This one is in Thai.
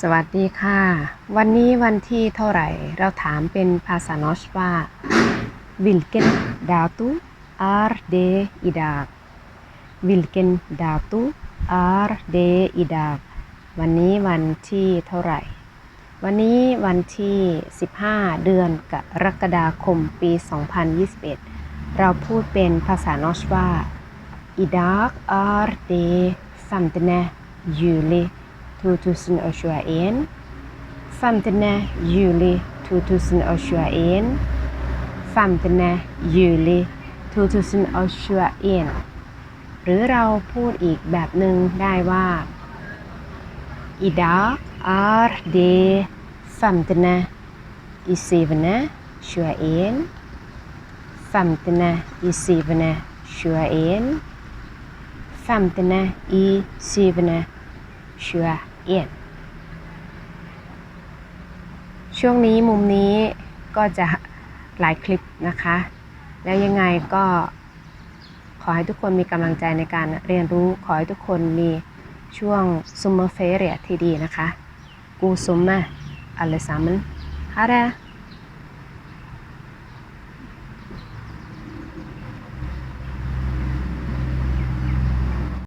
สวัสดีค่ะ วันนี้วันที่เท่าไหร่ เราถามเป็นภาษานอชว่า Vilken dato är det idag Vilken dato är det idag วันนี้วันที่เท่าไหร่ วันนี้วันที่ 15 เดือนกรกฎาคมปี 2021 เราพูดเป็นภาษานอชว่า Idag är det 15 juli 2021 15ยูลี2021 15ยูลี2021หรือเราพูดอีกแบบหนึ่งได้ว่า i d a g er det 15 i 7 21 15 i 7 21 15 i 7 21 เอียด ช่วงนี้มุมนี้ก็จะหลายคลิปนะคะ แล้วยังไงก็ขอให้ทุกคนมีกำลังใจในการเรียนรู้ ขอให้ทุกคนมีช่วงซุมเมอร์เฟเรียที่ดีนะคะ กูซุมมาอัลเลซามมันฮาระ